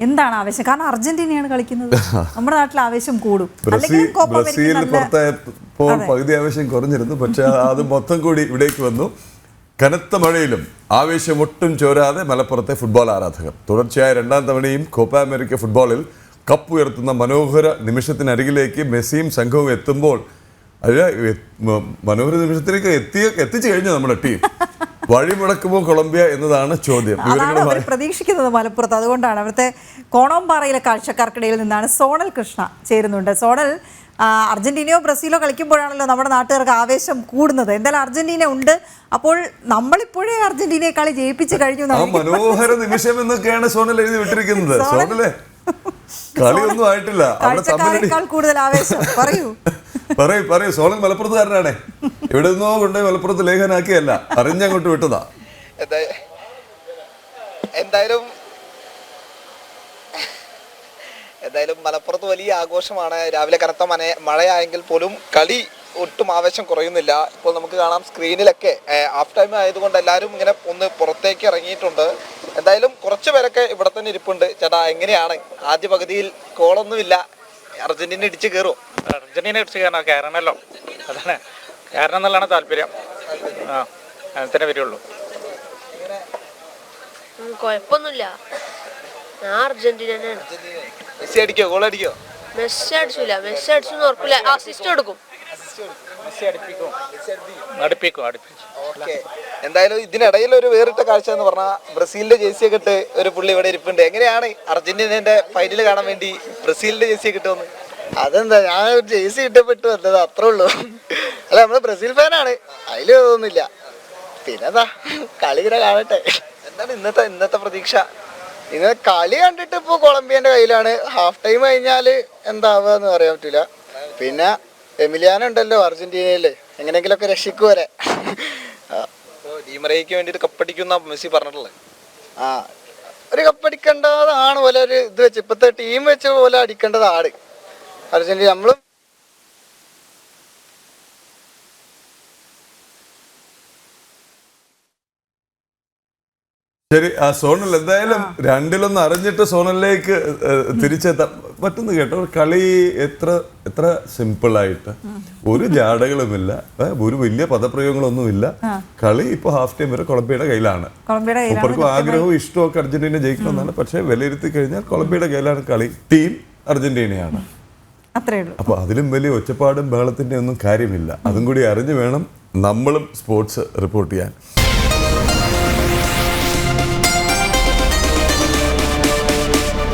എന്താണ് ആവേശം? കാരണം അർജന്റീനയാണ് കളിക്കുന്നത്. നമ്മുടെ നാട്ടിൽ ആവേശം കൂടും. ബ്രസീൽ പുറത്തായപ്പോൾ പകുതി ആവേശം കുറഞ്ഞിരുന്നു. പക്ഷെ അത് മൊത്തം കൂടി ഇവിടേക്ക് വന്നു. കനത്ത മഴയിലും ആവേശം ഒട്ടും ചോരാതെ മലപ്പുറത്തെ ഫുട്ബോൾ ആരാധകർ. തുടർച്ചയായ രണ്ടാം തവണയും കോപ്പ അമേരിക്ക ഫുട്ബോളിൽ കപ്പ് ഉയർത്തുന്ന മനോഹര നിമിഷത്തിനരികിലേക്ക് മെസ്സിയും സംഘവും എത്തുമ്പോൾ അല്ല മനോഹര നിമിഷത്തിലേക്ക് എത്തിയ എത്തിച്ചു കഴിഞ്ഞു നമ്മുടെ ടീം. വഴിമുടക്കുമോ കൊളംബിയ എന്നതാണ് ചോദ്യം. പ്രതീക്ഷിക്കുന്നത് മലപ്പുറത്ത്. അതുകൊണ്ടാണ് അവിടുത്തെ കോണോംപാറയിലെ കാഴ്ചക്കാർക്കിടയിൽ നിന്നാണ് സോണൽ കൃഷ്ണ ചേരുന്നുണ്ട്. സോണൽ അർജന്റീനയോ ബ്രസീലോ കളിക്കുമ്പോഴാണല്ലോ നമ്മുടെ നാട്ടുകാർക്ക് ആവേശം കൂടുന്നത്. എന്തായാലും അർജന്റീന ഉണ്ട്. അപ്പോൾ നമ്മളിപ്പോഴേ അർജന്റീനയെ കളി ജയിപ്പിച്ച് കഴിഞ്ഞു മനോഹര നിമിഷം എന്നൊക്കെയാണ് സോണൽ എഴുതി വിട്ടിരിക്കുന്നത്. സോണലേ കളിയൊന്നും ആയിട്ടില്ല. അവിടെ കൂടുതൽ ആവേശം. പറയൂ. പറയൂ പറയൂ. സോണൽ മലപ്പുറത്തുകാരനാണേ. എവിടെ നിന്നോ കൊണ്ടേ മലപ്പുറത്ത് ലേഖനാക്കിയല്ല. അറിഞ്ഞങ്ങോട്ട് വിട്ടതാ. എന്താ- എന്തായാലും എന്തായാലും മലപ്പുറത്ത് വലിയ ആഘോഷമാണ്. രാവിലെ കനത്ത മന മഴയായെങ്കിൽ പോലും കളി ഒട്ടും ആവേശം കുറയുന്നില്ല. ഇപ്പോൾ നമുക്ക് കാണാം സ്ക്രീനിലൊക്കെ ഹാഫ് ടൈം ആയതുകൊണ്ട് എല്ലാവരും ഇങ്ങനെ ഒന്ന് പുറത്തേക്ക് ഇറങ്ങിയിട്ടുണ്ട്. എന്തായാലും കുറച്ച് പേരൊക്കെ ഇവിടെ തന്നെ ഇരിപ്പുണ്ട്. ചേട്ടാ എങ്ങനെയാണ്? ആദ്യ പകുതിയിൽ കോളൊന്നുമില്ല അർജന്റീന ഇടിച്ച് കയറും അർജന്റീന ഇടിച്ച് കയറണം കയറണമല്ലോ അതാണ്. കയറണം എന്നുള്ളതാണ് താല്പര്യം. ആ അങ്ങനെ തന്നെ വരുള്ളൂ കുഴപ്പമൊന്നുമില്ല ഞാൻ അർജന്റീന മെസ്സി അടിക്കോ? ഗോൾ അടിക്കോ? മെസ്സി അടിച്ചില്ല മെസ്സി അടിച്ചു ഉറപ്പില്ല. അസിസ്റ്റ് കൊടുക്കും. എന്തായാലും ഇതിനിടയിൽ ഒരു വേറിട്ട കാഴ്ച എന്ന് പറഞ്ഞാൽ ബ്രസീലിന്റെ ജേഴ്സി ഒക്കെ ഇട്ട് ഒരു പുള്ളി ഇവിടെ ഇരിപ്പുണ്ട്. എങ്ങനെയാണ് അർജന്റീനന്റെ ഫൈനൽ കാണാൻ വേണ്ടി ബ്രസീലിന്റെ ജേഴ്സി കിട്ടുമെന്ന് അതെന്താ? ഞാൻ ഒരു ജേഴ്സി ഇട്ടപ്പെട്ടു വന്നത് അത്രേ ഉള്ളൂ. അല്ല നമ്മൾ ബ്രസീൽ ഫാനാണ്. അതിൽ പിന്നെ പിന്നെന്താ? കളി ഇങ്ങനെ കാണട്ടെ. എന്താണ് ഇന്നത്തെ ഇന്നത്തെ പ്രതീക്ഷ? ഇന്ന് കളി കണ്ടിട്ട് ഇപ്പൊ കൊളംബിയന്റെ കയ്യിലാണ്. ഹാഫ് ടൈം കഴിഞ്ഞാൽ എന്താവുക എന്ന് പറയാൻ പറ്റില്ല പിന്നെ എമിലിയാനോ ഉണ്ടല്ലോ അർജന്റീനയിൽ. എങ്ങനെയെങ്കിലൊക്കെ രക്ഷിക്കും വരെ ഡീമറയ്ക്ക് വേണ്ടിയിട്ട് കപ്പടിക്കുന്ന മെസ്സി പറഞ്ഞിട്ടുള്ളത് ആ. ഒരു കപ്പടിക്കേണ്ടതാണ് പോലെ ഒരു ഇത് വെച്ച്. ഇപ്പത്തെ ടീം വെച്ച് പോലെ അടിക്കേണ്ടതാണ് അർജന്റീന നമ്മളും ശരി ആ സോണൽ എന്തായാലും രണ്ടിലൊന്ന് അറിഞ്ഞിട്ട് സോണലിലേക്ക് തിരിച്ചെത്താം. മറ്റൊന്ന് കേട്ടോ കളി എത്ര എത്ര സിമ്പിൾ ആയിട്ട് ഒരു ജാടകളുമില്ല ഒരു വലിയ പദപ്രയോഗങ്ങളൊന്നുമില്ല. കളി ഇപ്പൊ ഹാഫ് ടൈം വരെ കൊളംബിയയുടെ കയ്യിലാണ്. മൂപ്പർക്കും ആഗ്രഹവും ഇഷ്ടവും ഒക്കെ അർജന്റീന ജയിക്കണമെന്നാണ്. പക്ഷേ വിലയിരുത്തി കഴിഞ്ഞാൽ കൊളംബിയയുടെ കയ്യിലാണ് കളി. ടീം അർജന്റീനയാണ്. അപ്പൊ അതിലും വലിയ ഒച്ചപ്പാടും ബഹളത്തിന്റെ ഒന്നും കാര്യമില്ല. അതും കൂടി അറിഞ്ഞു വേണം നമ്മളും സ്പോർട്സ് റിപ്പോർട്ട് ചെയ്യാൻ.